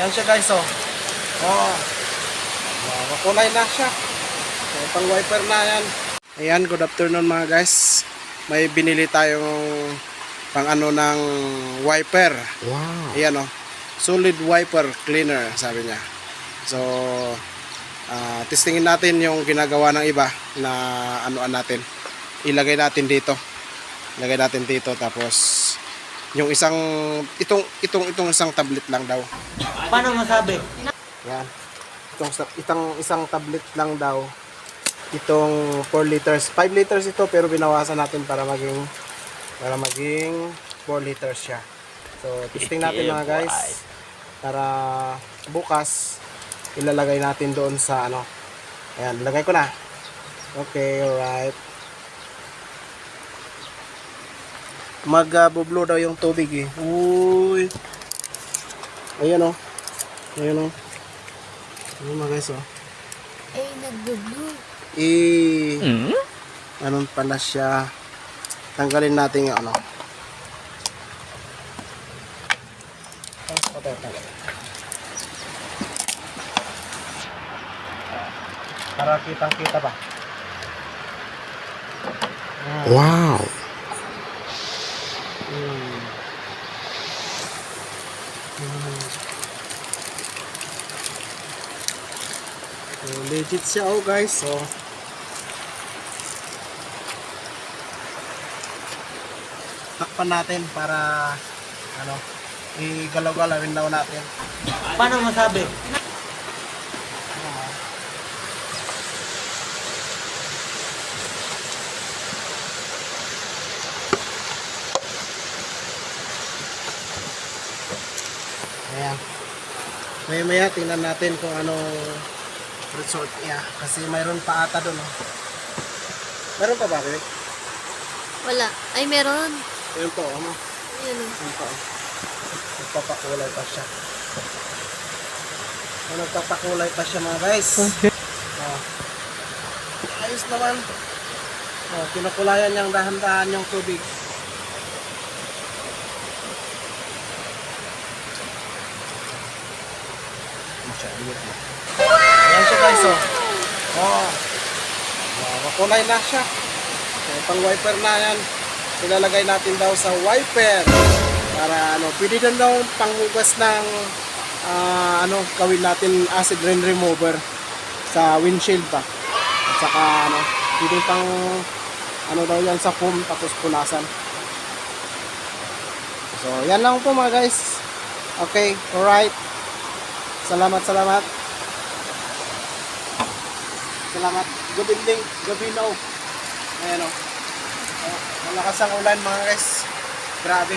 Yan siya guys, oh. Oh. Oh, makulay na siya. So, pang wiper na yan. Ayan, good afternoon mga guys. May binili tayong pang ano ng wiper. Wow. Ayan oh. Solid wiper cleaner, sabi niya. So, ah, testingin natin yung ginagawa ng iba na anuan natin. Ilagay natin dito. Ilagay natin dito tapos yung isang itong itong itong isang tablet lang daw. Paano masabi? Yan. Itong itong isang tablet lang daw. Itong 4 liters. 5 liters ito pero binawasan natin para maging para maging 4 liters siya. So, testing natin mga guys. Para bukas ilalagay natin doon sa ano. Ayan, lagay ko na. Okay, alright. Mag-bublo daw yung tubig eh. Uy. Ayan oh. Ayan oh. Ayan mga guys oh. Ay, nagbo-blue. Eh, ano pala siya. Tanggalin natin yung ano. Para kitang kita ba? Wow. Hmm. Hmm. So, legit siya oh guys. So, takpan natin para ano, igalaw-galawin daw natin. Paano masabi? Ayan. Maya maya tingnan natin kung anong result niya. Kasi mayroon pa ata doon. Oh. Meron pa ba, Bebe? Wala. Ay, meron. Ayun po, ano? Ayun oh. Ayun po. oh. Nagpapakulay pa siya. So, nagpapakulay pa siya mga guys. Oh. Ayos naman. Oh, kinukulayan niyang dahan-dahan yung tubig. Ayan siya guys, oh. Oh. Oh, makulay na siya. So, pang wiper na yan. Ilalagay natin daw sa wiper. Para ano, pwede din daw panghugas ng ah, ano, gawin natin acid rain remover sa windshield pa. At saka ano, pwede pang ano daw yan sa foam tapos punasan. So, yan lang po mga guys. Okay, alright. Salamat, salamat. Salamat. Good evening. Gabi na oh. Ayan oh. Oh, malakas ang ulan mga guys. Grabe.